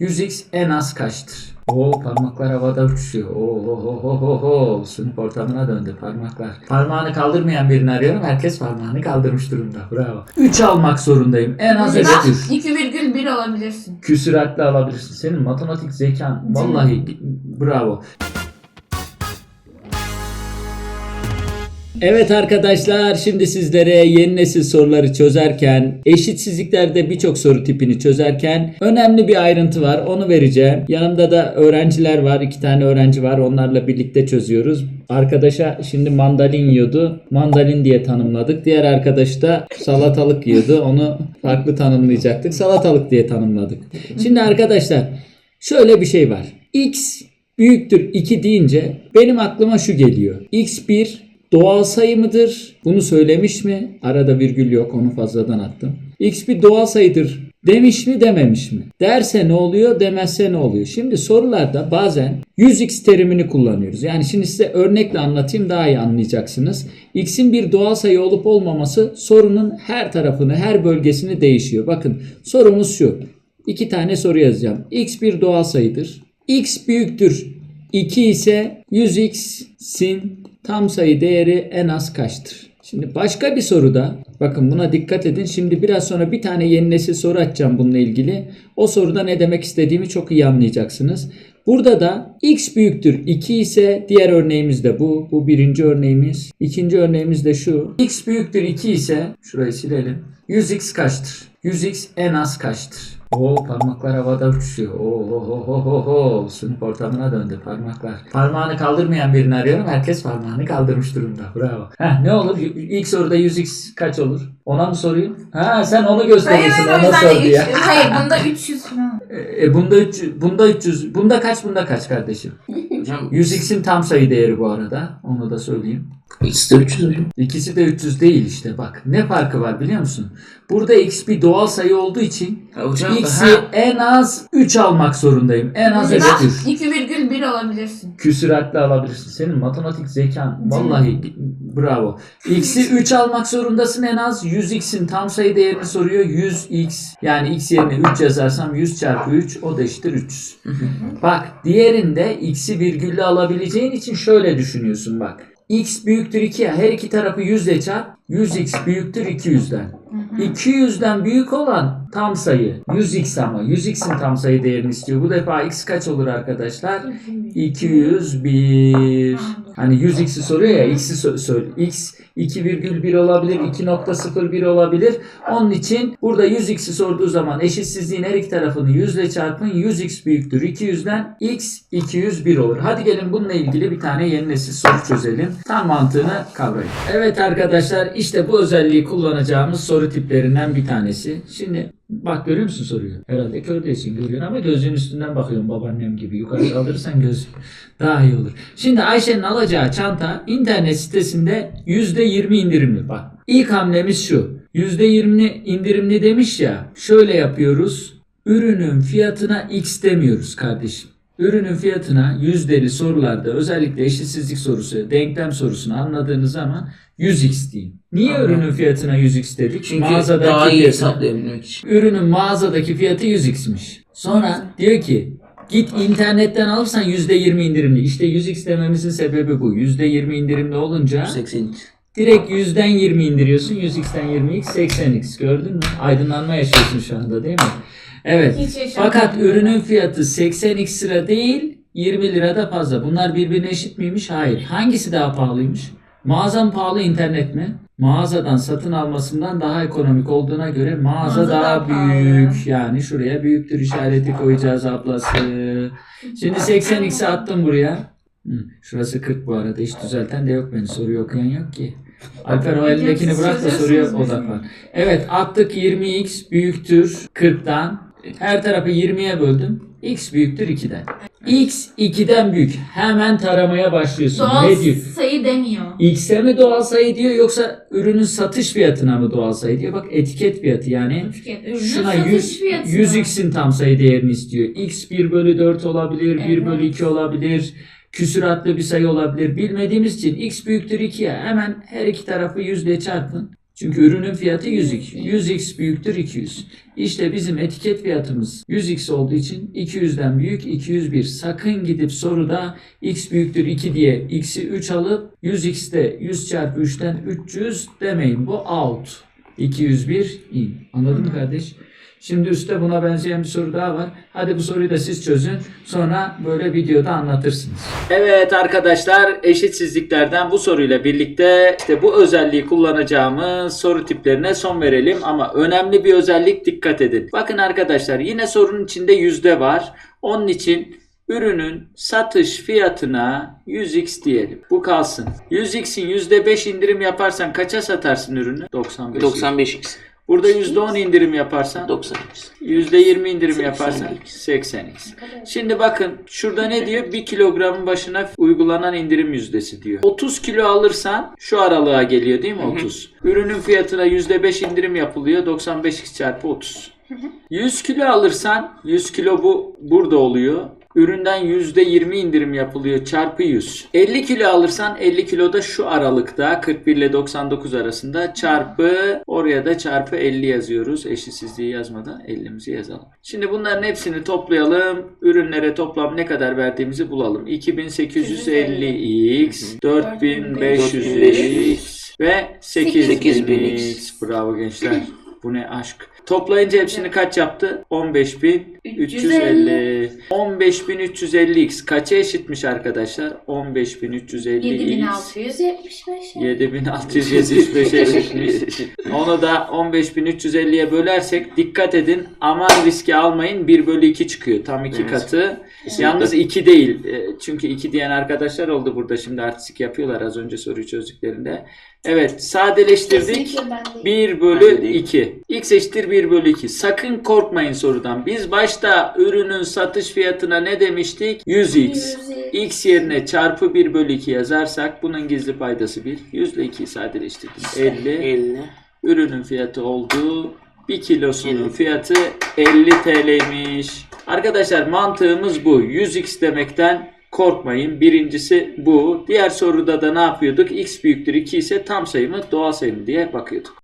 100x en az kaçtır? Oo parmaklar havada uçuşuyor. Oo ho ho ho ho ho. Sınıf ortamına döndü parmaklar. Parmağını kaldırmayan birini arıyorum. Herkes parmağını kaldırmış durumda. Bravo. 3 almak zorundayım. En az Bak 3'tür. 2,1 olabilirsin. Küsüratlı alabilirsin. Senin matematik zekan vallahi bravo. Evet arkadaşlar şimdi sizlere yeni nesil soruları çözerken eşitsizliklerde birçok soru tipini çözerken önemli bir ayrıntı var onu vereceğim. Yanımda da öğrenciler var iki tane öğrenci var onlarla birlikte çözüyoruz. Arkadaşa şimdi mandalin yiyordu mandalin diye tanımladık. Diğer arkadaş da salatalık yiyordu onu farklı tanımlayacaktık salatalık diye tanımladık. Şimdi arkadaşlar şöyle bir şey var. X büyüktür 2 deyince benim aklıma şu geliyor. X1 doğal sayı mıdır? Bunu söylemiş mi? Arada virgül yok onu fazladan attım. X bir doğal sayıdır demiş mi dememiş mi? Derse ne oluyor demezse ne oluyor? Şimdi sorularda bazen 100x terimini kullanıyoruz. Yani şimdi size örnekle anlatayım daha iyi anlayacaksınız. X'in bir doğal sayı olup olmaması sorunun her tarafını her bölgesini değişiyor. Bakın sorumuz şu. İki tane soru yazacağım. X bir doğal sayıdır. X büyüktür 2 ise 100x'in tam sayı değeri en az kaçtır? Şimdi başka bir soruda bakın buna dikkat edin. Şimdi biraz sonra bir tane yeni nesil soru açacağım bununla ilgili. O soruda ne demek istediğimi çok iyi anlayacaksınız. Burada da x büyüktür 2 ise diğer örneğimiz de bu. Bu birinci örneğimiz. İkinci örneğimiz de şu. x büyüktür 2 ise şurayı silelim. 100x kaçtır? 100x en az kaçtır? Oo parmaklar havada uçuşuyor. Oo ho ho ho ho ho. Sınıf ortamına döndü parmaklar. Parmağını kaldırmayan birini arıyorum. Herkes parmağını kaldırmış durumda. Bravo. Heh, ne olur? İlk soruda 100x kaç olur? Ona mı sorayım? Ha sen onu Hayır gösterirsin. hayır o Ona ya. 300. Hayır bunda 300 falan. E, bunda 300, bunda 300, bunda kaç, bunda kaç kardeşim? Hocam 100x'in tam sayı değeri bu arada. Onu da söyleyeyim. X de 300 hocam. İkisi de 300 değil işte bak. Ne farkı var biliyor musun? Burada x bir doğal sayı olduğu için Ha, hocam x'i ha, en az 3 almak zorundayım. En az Bak 3'tür. 2,1 olabilirsin. Küsüratlı alabilirsin. Senin matematik zekan vallahi bravo. X'i 3 almak zorundasın en az. 100x'in tam sayı değerini soruyor. 100x yani x yerine 3 yazarsam 100 çarpı 3 o da eşittir 300. Bak diğerinde x'i virgülle alabileceğin için şöyle düşünüyorsun bak. X büyüktür 2 ya her iki tarafı 100 ile çarp. 100x büyüktür 200'den. 200'den büyük olan tam sayı 100x ama 100x'in tam sayı değerini istiyor. Bu defa x kaç olur arkadaşlar? 201. Hani 100x'i soruyor ya x'i sö- söyle. x 2,1 olabilir, 2.01 olabilir. Onun için burada 100x'i sorduğu zaman eşitsizliğin her iki tarafını 100 ile çarpın. 100x büyüktür 200'den x 201 olur. Hadi gelin bununla ilgili bir tane yeni nesil soru çözelim. Tam mantığını kavrayın. Evet arkadaşlar işte bu özelliği kullanacağımız soru tiplerinden bir tanesi. Şimdi bak görüyor musun soruyu? Herhalde kör değilsin görüyorsun ama gözün üstünden bakıyorum babaannem gibi. Yukarı kaldırırsan göz daha iyi olur. Şimdi Ayşe'nin alacağı çanta internet sitesinde %20 indirimli. Bak ilk hamlemiz şu. %20 indirimli demiş ya. Şöyle yapıyoruz. Ürünün fiyatına X demiyoruz kardeşim. Ürünün fiyatına yüzdeli sorularda özellikle eşitsizlik sorusu, denklem sorusunu anladığınız zaman 100x deyin. Niye Anladım. ürünün fiyatına 100x dedik? Çünkü Mağazadaki daha iyi hesaplayabilmek için. ürünün mağazadaki fiyatı 100x'miş. Sonra diyor ki git internetten alırsan %20 indirimli. İşte 100x dememizin sebebi bu. %20 indirimli olunca 80 direkt 100'den 20 indiriyorsun. 100x'ten 20x 80x gördün mü? Aydınlanma yaşıyorsun şu anda değil mi? Evet. Hiç yaşamadım. Fakat ürünün fiyatı 80x lira değil 20 lira da fazla. Bunlar birbirine eşit miymiş? Hayır. Hangisi daha pahalıymış? Mağaza mı pahalı internet mi? Mağazadan satın almasından daha ekonomik olduğuna göre mağaza, Mağaza daha daha pahalı. büyük. Yani şuraya büyüktür işareti koyacağız ablası. Şimdi 80x'i attım buraya. Hı, şurası 40 bu arada. Hiç düzelten de yok beni. Soruyu okuyan yok ki. Alper o elindekini bırak da soruya odaklan. Evet attık 20x büyüktür 40'tan. Her tarafı 20'ye böldüm. x büyüktür 2'den. x 2'den büyük. Hemen taramaya başlıyorsun. Doğal ne diyor? sayı demiyor. X'e mi doğal sayı diyor yoksa ürünün satış fiyatına mı doğal sayı diyor? Bak etiket fiyatı yani. Ürünün Şuna satış 100, fiyatı. 100x'in tam sayı değerini istiyor. x 1 bölü 4 olabilir, 1 Evet. bölü 2 olabilir. Küsuratlı bir sayı olabilir. Bilmediğimiz için x büyüktür 2'ye hemen her iki tarafı 100 ile çarpın. Çünkü ürünün fiyatı 100x. 100x büyüktür 200. İşte bizim etiket fiyatımız 100x olduğu için 200'den büyük 201. Sakın gidip soruda x büyüktür 2 diye x'i 3 alıp 100x'te 100 çarpı 3'ten 300 demeyin. Bu out. 201 in. Anladın mı kardeş? Şimdi üstte buna benzeyen bir soru daha var. Hadi bu soruyu da siz çözün. Sonra böyle videoda anlatırsınız. Evet arkadaşlar eşitsizliklerden bu soruyla birlikte işte bu özelliği kullanacağımız soru tiplerine son verelim. Ama önemli bir özellik dikkat edin. Bakın arkadaşlar yine sorunun içinde yüzde var. Onun için ürünün satış fiyatına 100x diyelim. Bu kalsın. 100x'in %5 indirim yaparsan kaça satarsın ürünü? 95. 95x. Burada %10 indirim yaparsan 90x. %20 indirim 80x. yaparsan 80x. Şimdi bakın şurada ne diyor? 1 kilogramın başına uygulanan indirim yüzdesi diyor. 30 kilo alırsan şu aralığa geliyor değil mi 30? Ürünün fiyatına %5 indirim yapılıyor. 95x çarpı 30. 100 kilo alırsan 100 kilo bu burada oluyor. Üründen %20 indirim yapılıyor çarpı 100. 50 kilo alırsan 50 kilo da şu aralıkta 41 ile 99 arasında çarpı oraya da çarpı 50 yazıyoruz. Eşitsizliği yazmadan 50'mizi yazalım. Şimdi bunların hepsini toplayalım. Ürünlere toplam ne kadar verdiğimizi bulalım. 2850x, 4500x ve 8000x. Bravo gençler. Bu ne aşk. Toplayınca hepsini kaç yaptı? 15350. 15350x kaça eşitmiş arkadaşlar? 15350x 7675. 7675 eşitmiş. Onu da 15350'ye bölersek dikkat edin aman riski almayın 1 bölü 2 çıkıyor. Tam 2 Evet. katı. Yalnız 2 değil. E, Çünkü 2 diyen arkadaşlar oldu burada şimdi artistik yapıyorlar az önce soruyu çözdüklerinde. Evet sadeleştirdik. Kesinlikle ben değilim. 1 Ben bölü de değil. 2. X eşittir 1 bölü 2. Sakın korkmayın sorudan. Biz başta ürünün satış fiyatına ne demiştik? 100x. X yerine çarpı 1 bölü 2 yazarsak bunun gizli paydası 1. 100 ile 2'yi sadeleştirdim. 50. 50. Ürünün fiyatı oldu. 1 kilosunun 50. fiyatı 50 TL'ymiş. Arkadaşlar mantığımız bu. 100x demekten korkmayın. Birincisi bu. Diğer soruda da ne yapıyorduk? x büyüktür 2 ise tam sayı mı doğal sayı mı diye bakıyorduk.